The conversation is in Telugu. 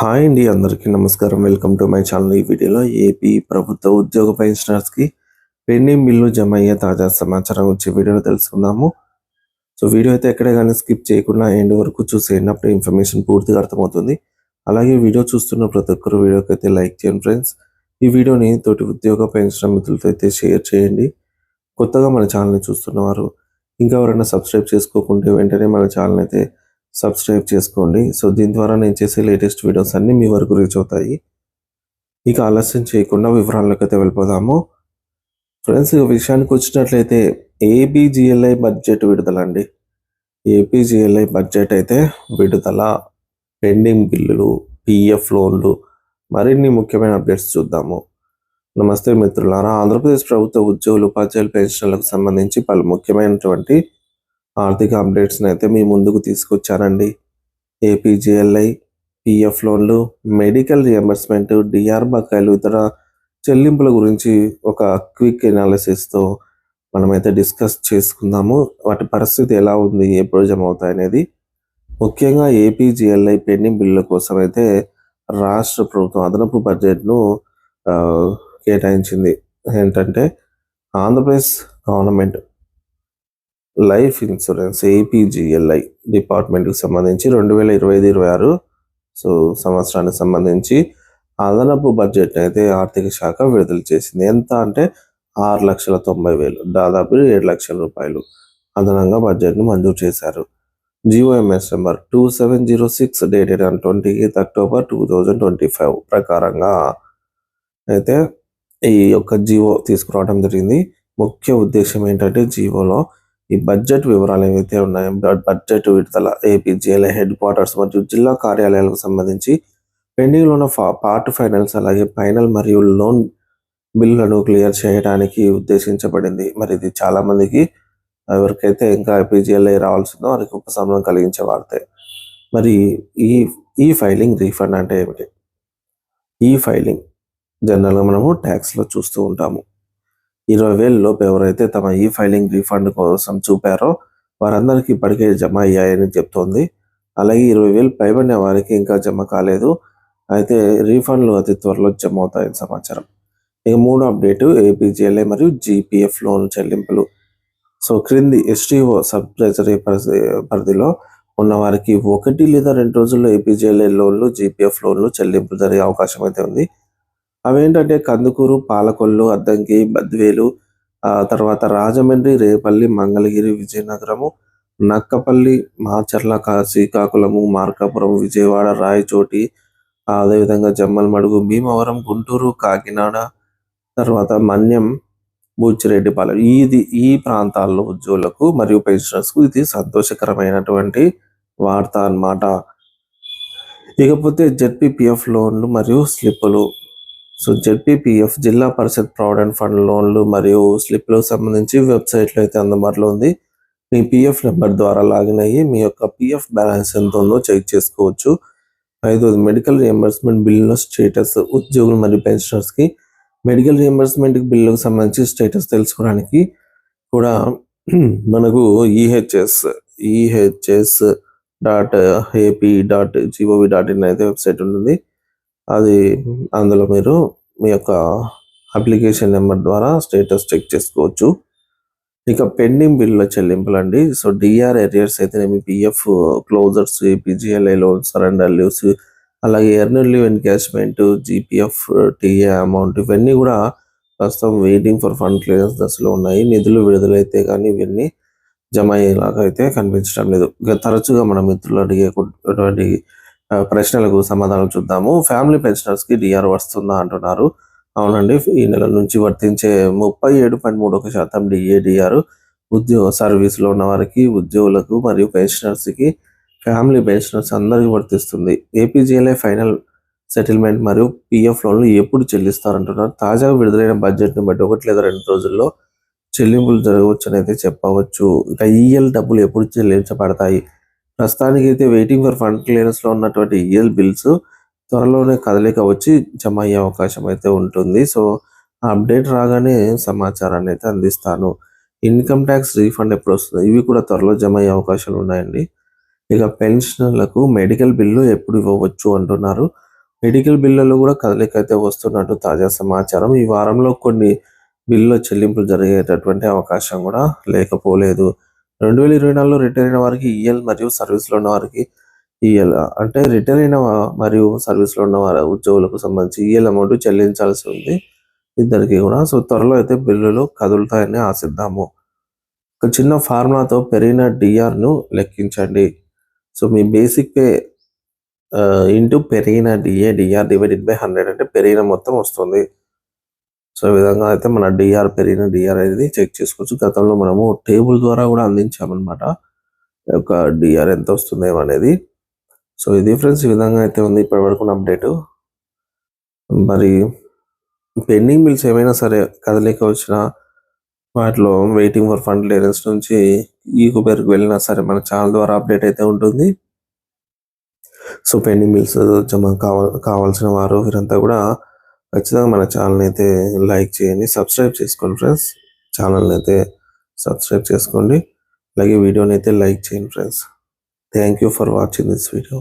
హాయ్ అండి అందరికీ నమస్కారం. Welcome to my channel. ఈ వీడియోలో ఏపీ ప్రభుత్వ ఉద్యోగ పెన్షనర్స్కి పెండింగ్ బిల్లు జమ అయ్యే తాజా సమాచారం వచ్చే వీడియోలో తెలుసుకుందాము. సో వీడియో అయితే ఎక్కడ కానీ స్కిప్ చేయకుండా ఎండ్ వరకు చూసేయండి అప్పుడు ఇన్ఫర్మేషన్ పూర్తిగా అర్థమవుతుంది. అలాగే వీడియో చూస్తున్న ప్రతి ఒక్కరు వీడియోకి అయితే లైక్ చేయండి ఫ్రెండ్స్. ఈ వీడియోని తోటి ఉద్యోగ పెన్షన్ మిత్రులతో అయితే షేర్ చేయండి. కొత్తగా మన ఛానల్ని చూస్తున్నవారు ఇంకా ఎవరైనా సబ్స్క్రైబ్ చేసుకోకుంటే వెంటనే మన ఛానల్ అయితే సబ్స్క్రైబ్ చేసుకోండి. సో దీని ద్వారా నేను చేసే లేటెస్ట్ వీడియోస్ అన్నీ మీ వరకు రీచ్ అవుతాయి. ఇక ఆలస్యం చేయకుండా వివరాల్లోకి అయితే వెళ్ళిపోదాము. ఫ్రెండ్స్ ఇక విషయానికి వచ్చినట్లయితే ఏబిజిఎల్ఐ బడ్జెట్ విడుదల అండి ఏపీజిఎల్ఐ బడ్జెట్ అయితే విడుదల పెండింగ్ బిల్లులు పిఎఫ్ లోన్లు మరిన్ని ముఖ్యమైన అప్డేట్స్ చూద్దాము. నమస్తే మిత్రులారా ఆంధ్రప్రదేశ్ ప్రభుత్వ ఉద్యోగులు ఉపాధ్యాయులు పెన్షన్లకు సంబంధించి పలు ముఖ్యమైనటువంటి ఆర్థిక అప్డేట్స్ని అయితే మీ ముందుకు తీసుకొచ్చానండి. ఏపీజీఎల్ఐ పిఎఫ్ లోన్లు మెడికల్ రియంబర్స్మెంట్ డిఆర్ బకాయిలు ఇతర చెల్లింపుల గురించి ఒక క్విక్ ఎనాలిసిస్తో మనమైతే డిస్కస్ చేసుకుందాము. వాటి పరిస్థితి ఎలా ఉంది ఎప్పుడు జమ అవుతాయి అనేది ముఖ్యంగా ఏపీజీఎల్ఐ పెండింగ్ బిల్లుల కోసం అయితే రాష్ట్ర ప్రభుత్వం అదనపు బడ్జెట్ను కేటాయించింది. ఏంటంటే Andhra Pradesh government life insurance APGLI డిపార్ట్మెంట్కి సంబంధించి రెండు వేల ఇరవై ఐదు ఇరవై ఆరు సో సంవత్సరానికి సంబంధించి అదనపు బడ్జెట్ అయితే ఆర్థిక శాఖ విడుదల చేసింది. ఎంత అంటే ఆరు లక్షల తొంభై వేలు దాదాపు ఏడు లక్షల రూపాయలు అదనంగా బడ్జెట్ను మంజూరు చేశారు. GOMS number two seven zero six dated on twenty eighth October two thousand twenty five ప్రకారంగా అయితే ఈ యొక్క జివో తీసుకురావడం జరిగింది. ముఖ్య ఉద్దేశం ఏంటంటే జివోలో ఈ బడ్జెట్ వివరాలు ఏవైతే ఉన్నాయో బడ్జెట్ విడుదల ఏపీజీఎల్ఐ హెడ్ క్వార్టర్స్ మరియు జిల్లా కార్యాలయాలకు సంబంధించి పెండింగ్లో ఉన్న పార్ట్ ఫైనల్స్ అలాగే ఫైనల్ మరియు లోన్ బిల్లులను క్లియర్ చేయడానికి ఉద్దేశించబడింది. మరి ఇది చాలా మందికి ఎవరికైతే ఇంకా ఏపీజీఎల్ఐ రావాల్సిందో వారికి ఉపశమనం కలిగించే వార్తే. మరి ఈ ఈ ఫైలింగ్ రీఫండ్ అంటే ఏమిటి? ఈ ఫైలింగ్ జనరల్గా మనము ట్యాక్స్లో చూస్తూ ఉంటాము. ఇరవై వేల లోపు ఎవరైతే తమ ఈ ఫైలింగ్ రీఫండ్ కోసం చూపారో వారందరికీ ఇప్పటికే జమ అయ్యాయని చెప్తోంది. అలాగే ఇరవై వేలు పైబడిన వారికి ఇంకా జమ కాలేదు. అయితే రీఫండ్లు అతి త్వరలో జమ అవుతాయని సమాచారం. ఇక మూడో అప్డేట్ ఏపీజీఎల్ఏ మరియు జీపీఎఫ్ లోన్ చెల్లింపులు. సో క్రింది ఎస్టీఓ సబ్ ట్రెజరీ పరిధిలో ఉన్న వారికి ఒకటి లేదా రెండు రోజుల్లో ఏపీజీఎల్ఏ లోన్లు జీపీఎఫ్ లోన్లు చెల్లింపులు జరిగే అవకాశం అయితే ఉంది. అవేంటంటే కందుకూరు పాలకొల్లు అద్దంకి బద్వేలు ఆ తర్వాత రాజమండ్రి రేపల్లి మంగళగిరి విజయనగరము నక్కపల్లి మాచర్ల కా- శ్రీకాకుళము మార్కాపురం విజయవాడ రాయచోటి అదేవిధంగా జమ్మలమడుగు భీమవరం గుంటూరు కాకినాడ తర్వాత మన్యం బూచిరెడ్డిపాలెం. ఇది ఈ ప్రాంతాల్లో ఉద్యోగులకు మరియు పెన్షనర్స్కు ఇది సంతోషకరమైనటువంటి వార్త అన్నమాట. ఇకపోతే జెడ్పీపీఎఫ్ లోన్లు మరియు స్లిప్పులు. సో జెడ్పీపీఎఫ్ జిల్లా పరిషత్ ప్రావిడెంట్ ఫండ్ లోన్లు మరియు స్లిప్లకు సంబంధించి వెబ్సైట్లో అయితే అందుబాటులో ఉంది. మీ పిఎఫ్ నెంబర్ ద్వారా లాగిన్ అయ్యి మీ యొక్క పిఎఫ్ బ్యాలెన్స్ ఎంత ఉందో చెక్ చేసుకోవచ్చు. ఐదోది మెడికల్ రియంబర్స్మెంట్ బిల్లుల స్టేటస్ ఉద్యోగులు మరియు పెన్షనర్స్కి మెడికల్ రియంబర్స్మెంట్ బిల్లుకు సంబంధించి స్టేటస్ తెలుసుకోవడానికి కూడా మనకు EHS EHS dot AP dot GOV dot in అయితే వెబ్సైట్ ఉంటుంది. అది అందులో మీరు మీ యొక్క అప్లికేషన్ నెంబర్ ద్వారా స్టేటస్ చెక్ చేసుకోవచ్చు. ఇక పెండింగ్ బిల్లుల చెల్లింపులు అండి సో డిఆర్ ఎరియర్స్ అయితే మీ PF closures PGLI loan surrender leaves అలాగే earned leave encashment GPF TA amount ఇవన్నీ కూడా ప్రస్తుతం వెయిటింగ్ ఫర్ ఫండ్ క్లియరెన్స్ దశలో ఉన్నాయి. నిధులు విడుదలైతే కానీ ఇవన్నీ జమ అయ్యేలాగా అయితే కనిపించడం లేదు. ఇక తరచుగా మన మిత్రులు అడిగేటువంటి ప్రశ్నలకు సమాధానం చూద్దాము. ఫ్యామిలీ పెన్షనర్స్కి డిఆర్ వస్తుందా అంటున్నారు. అవునండి ఈ నెల నుంచి వర్తించే ముప్పై ఏడు పాయింట్ మూడు ఒక శాతం డిఏడిఆర్ ఉద్యోగ సర్వీస్లో ఉన్న వారికి ఉద్యోగులకు మరియు పెన్షనర్స్కి ఫ్యామిలీ పెన్షనర్స్ అందరికీ వర్తిస్తుంది. ఏపీజీఎల్ఏ ఫైనల్ సెటిల్మెంట్ మరియు పిఎఫ్ లోన్లు ఎప్పుడు చెల్లిస్తారంటున్నారు. తాజాగా విడుదలైన బడ్జెట్ని బట్టి ఒకటి లేదా రెండు రోజుల్లో చెల్లింపులు జరగవచ్చు అని అయితే చెప్పవచ్చు. ఇక ఈఎల్ డబ్బులు ఎప్పుడు చెల్లించబడతాయి? ప్రస్తుతానికి అయితే వెయిటింగ్ ఫర్ ఫండ్ క్లియరెన్స్లో ఉన్నటువంటి ఈఎల్ బిల్స్ త్వరలోనే కదలిక వచ్చి జమ అయ్యే అవకాశం అయితే ఉంటుంది. సో ఆ అప్డేట్ రాగానే సమాచారాన్ని అయితే అందిస్తాను. ఇన్కమ్ ట్యాక్స్ రీఫండ్ ఎప్పుడు వస్తుంది ఇవి కూడా త్వరలో జమ అయ్యే అవకాశాలు ఉన్నాయండి. ఇక పెన్షనర్లకు మెడికల్ బిల్లు ఎప్పుడు ఇవ్వవచ్చు అంటున్నారు. మెడికల్ బిల్లులో కూడా కదలిక అయితే వస్తున్నట్టు తాజా సమాచారం. ఈ వారంలో కొన్ని బిల్లు చెల్లింపులు జరిగేటటువంటి అవకాశం కూడా లేకపోలేదు. రెండు వేల ఇరవై నాలుగులో రిటైర్ అయిన వారికి ఈఎల్ మరియు సర్వీస్లో ఉన్న వారికి ఈఎల్ అంటే రిటైర్ అయిన మరియు సర్వీస్లో ఉన్న వారి ఉద్యోగులకు సంబంధించి ఈఎల్ అమౌంట్ చెల్లించాల్సి ఉంది. ఇద్దరికి కూడా. సో త్వరలో అయితే బిల్లులు కదులుతాయని ఆశిద్దాము. ఒక చిన్న ఫార్ములాతో పెరిగిన డిఆర్ను లెక్కించండి. సో మీ బేసిక్ పే ఇంటూ పెరిగిన DA DR divided by hundred అంటే పెరిగిన మొత్తం వస్తుంది. సో ఈ విధంగా అయితే మన డిఆర్ పెరిగిన డిఆర్ అనేది చెక్ చేసుకోవచ్చు. గతంలో మనము టేబుల్ ద్వారా కూడా అందించామన్నమాట. యొక్క డిఆర్ ఎంత వస్తుంది అనేది. సో ఇది ఫ్రెండ్స్ ఈ విధంగా అయితే ఉంది. ఇప్పటి వరకు అప్డేట్. మరి పెండింగ్ బిల్స్ ఏమైనా సరే కదలిక వచ్చినా వాటిలో వెయిటింగ్ ఫర్ ఫండ్ క్లియరెన్స్ నుంచి ఈ కుబేర్కి వెళ్ళినా సరే మన ఛానల్ ద్వారా అప్డేట్ అయితే ఉంటుంది. సో పెండింగ్ బిల్స్ జమ కావాల్సిన వారు వీరంతా కూడా ఖచ్చితంగా మన ఛానల్ అయితే లైక్ చేయండి సబ్స్క్రైబ్ చేసుకోండి ఫ్రెండ్స్ ఛానల్ని అయితే సబ్స్క్రైబ్ చేసుకోండి. అలాగే వీడియోని అయితే లైక్ చేయండి friends thank you for watching this video